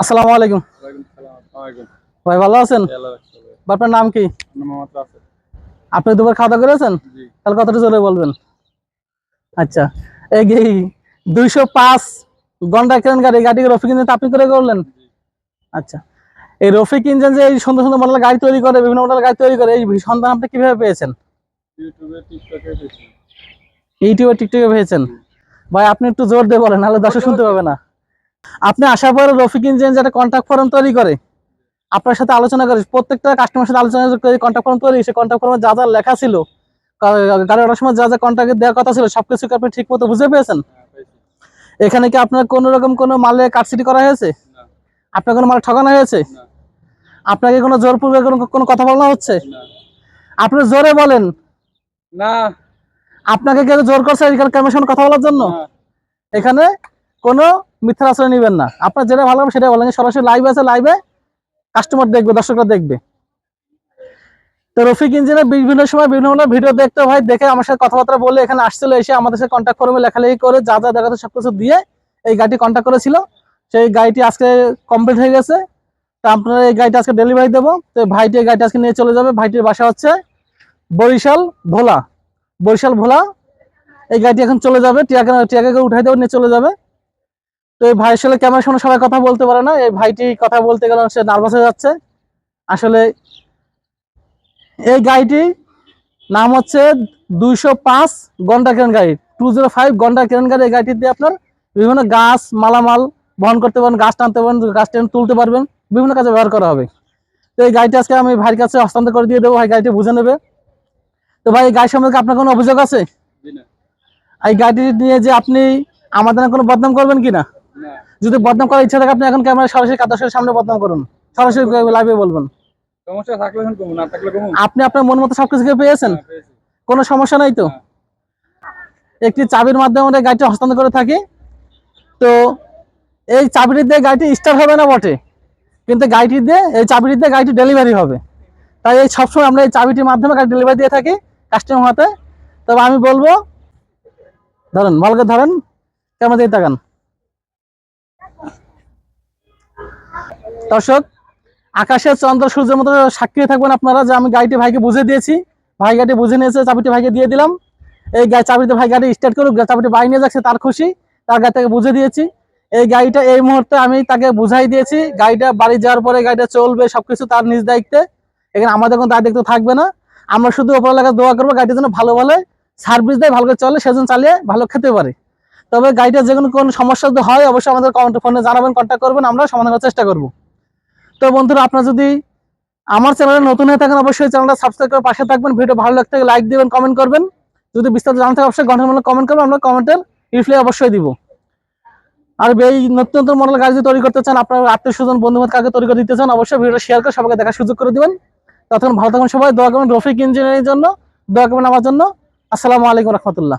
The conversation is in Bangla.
আসসালামু আলাইকুম। ভাই ভালো আছেন? আপনার নাম কি? আপনি দুবার খাওয়া করেছেন? তাহলে কতটা বলবেন? আচ্ছা এই দুইশো পাঁচ কেন গাড়ি গাড়ি রফিক ইঞ্জিন আপনি করে করলেন? আচ্ছা এই রফিক ইঞ্জিন যে এই সুন্দর সুন্দর মডেল গাড়ি তৈরি করে বিভিন্ন মডেল গাড়ি তৈরি করে এই সন্ধান আপনি কীভাবে পেয়েছেন? ইউটিউবে টিকটকে পেয়েছেন? ভাই আপনি একটু জোর দিয়ে বলেন নাহলে দর্শক শুনতে পাবে না। আপনি আসার পরে রফিক ইঞ্জিন যেটা কন্ট্যাক্ট ফর্ম তৈরি করে। আপনার সাথে আলোচনা করে প্রত্যেকটা কাস্টমার সাথে আলোচনা করে কন্ট্যাক্ট ফর্ম তৈরি সেই কন্ট্যাক্ট ফর্মে যা যা লেখা ছিল গাড়ি ওঠার সময় যা যা কন্ট্যাক্ট দেওয়ার কথা ছিল সবকিছু কি আপনি ঠিক মতো বুঝে পেয়েছেন? এখানে কি আপনার কোনো রকম কোনো মালে কাটসিটি করা হয়েছে? আপনার কোনো মাল ঠকানো হয়েছে? আপনাকে কোনো জোরপূর্বক কোনো কোনো কথা বলা হচ্ছে? আপনি জোরে বলেন। না। আপনাকে কেউ জোর করছে এখানে সামনে কথা বলার জন্য? এখানে কোনো মিথ্যা আশ্রয় নেবেন না। আপনার যেটা ভালো হবে সেটা বলেন। সরাসরি লাইভ আছে লাইভে কাস্টমার দেখবে, দর্শকরা দেখবে। তো রফিক ইঞ্জিনের বিভিন্ন সময় বিভিন্ন ভিডিও দেখতে হয়, দেখে আমার সাথে কথাবার্তা বলে এখানে আসছিল, এসে আমাদের সাথে কন্ট্যাক্ট করবে লেখালেখি করে, যা যা দেখাতে সব কিছু দিয়ে এই গাড়িটি কন্ট্যাক্ট করেছিল। সেই গাড়িটি আজকে কমপ্লিট হয়ে গেছে। তো আপনারা এই গাড়িটা আজকে ডেলিভারি দেবো। তো ভাইটি এই গাড়িটা আজকে নিয়ে চলে যাবে। ভাইটির বাসা হচ্ছে বরিশাল ভোলা। বরিশাল ভোলা। এই গাড়িটি এখন চলে যাবে। টিয়াকে টিয়াকে উঠাই দেবো, নিয়ে চলে যাবে। তো এই ভাইয়ের সাথে ক্যামেরার সামনে সবাই কথা বলতে পারে না। এই ভাইটি কথা বলতে গেলে সে নার্ভাস হয়ে যাচ্ছে। আসলে এই গাড়িটি নাম হচ্ছে দুইশো পাঁচ গন্ডা কেরেন গাড়ি। টু জিরো ফাইভ গন্ডা কেরেন গাড়ি। এই গাড়িটি দিয়ে আপনার বিভিন্ন গাছ মালামাল বহন করতে পারবেন গাছ টানতে পারবেন গাছ টেনে তুলতে পারবেন বিভিন্ন কাজে ব্যবহার করা হবে। তো এই গাড়িটি আজকে আমি ভাইয়ের কাছে হস্তান্তর করে দিয়ে দেবো। ভাই গাড়িটি বুঝে নেবে। তো ভাই এই গাড়ি সম্পর্কে আপনার কোনো অভিযোগ আছে? এই গাড়িটি নিয়ে যে আপনি আমাদের কোনো বদনাম করবেন কিনা যদি বদনাম করার ইচ্ছা থাকে আপনি এখন ক্যামেরা সরাসরি দর্শকের সামনে বদনাম করুন। সরাসরি লাইভে বলবেন। সমস্যা থাকলে না থাকলে আপনি আপনার মন মতো সবকিছু পেয়েছেন? কোনো সমস্যা নাই তো? একটি চাবির মাধ্যমে আমরা গাড়িটি হস্তান্তর করে থাকি। তো এই চাবিটি দিয়ে গাড়িটি স্টার্ট হবে না বটে কিন্তু গাড়িটি দিয়ে এই চাবিটি দিয়ে গাড়িটি ডেলিভারি হবে। তাই এই সবসময় আমরা এই চাবিটির মাধ্যমে গাড়ি ডেলিভারি দিয়ে থাকি কাস্টমার হাতে তবে আমি বলব ধরেন মালকে ধরেন কেমন দিয়ে তাকান। দর্শক, আকাশে চন্দ্র সূর্যের মতো সাক্ষী থাকবেন আপনারা, যে আমি গাড়িটি ভাইকে বুঝে দিয়েছি। ভাই গাড়ি বুঝে নিয়েছে, চাবিটি ভাইকে দিয়ে দিলাম। এই চাবিতে ভাই গাড়ি স্টার্ট করুক চাবিটি বাই নিয়ে যাচ্ছে তার খুশি, তার গাড়ি থেকে বুঝে দিয়েছি। এই গাড়িটা এই মুহূর্তে আমি তাকে বুঝাই দিয়েছি, গাড়িটা বাড়ি যাওয়ার পরে গাড়িটা চলবে, সবকিছু তার নিজ দায়িত্বে। এখানে আমাদের কোনো দায়িত্ব থাকবে না। আমরা শুধু ওপর এলাকা দোয়া করব, গাড়িটা যেন ভালো ভালো সার্ভিস দেয়, ভালো করে চলে, সেজন্য চালিয়ে ভালো খেতে পারে। তবে গাড়িটা যে কোনো কোনো সমস্যা হয়, অবশ্যই আমাদের কমেন্ট ফোনে জানাবেন কন্ট্যাক্ট করবেন, আমরা সমাধান করার চেষ্টা করব। তো বন্ধুরা, আপনারা যদি আমার চ্যানেলে নতুন হয়ে থাকেন, অবশ্যই চ্যানেলটা সাবস্ক্রাইব করে পাশে থাকবেন। ভিডিও ভালো লাগতে লাইক দিবেন কমেন্ট করবেন। যদি বিস্তারিত জানতে হয় অবশ্যই ঘণ্টার কমেন্ট করবেন, আমরা কমেন্টের রিপ্লাই অবশ্যই দিব। আর এই নতুন নতুন মডেল গাড়ি তৈরি করতে চান, আপনার আত্মীয় স্বজন, বন্ধু বান্ধব কাকে তৈরি করে দিতে চান, অবশ্যই ভিডিও শেয়ার করে সবাইকে দেখার সুযোগ করে দিবেন। ততক্ষণ ভালো থাকুন সবাই, দোয়া করবেন রফিক ইঞ্জিনিয়ারিং জন্য, দোয়া করবেন আমার জন্য। আসসালামু আলাইকুম রহমতুল্লাহ।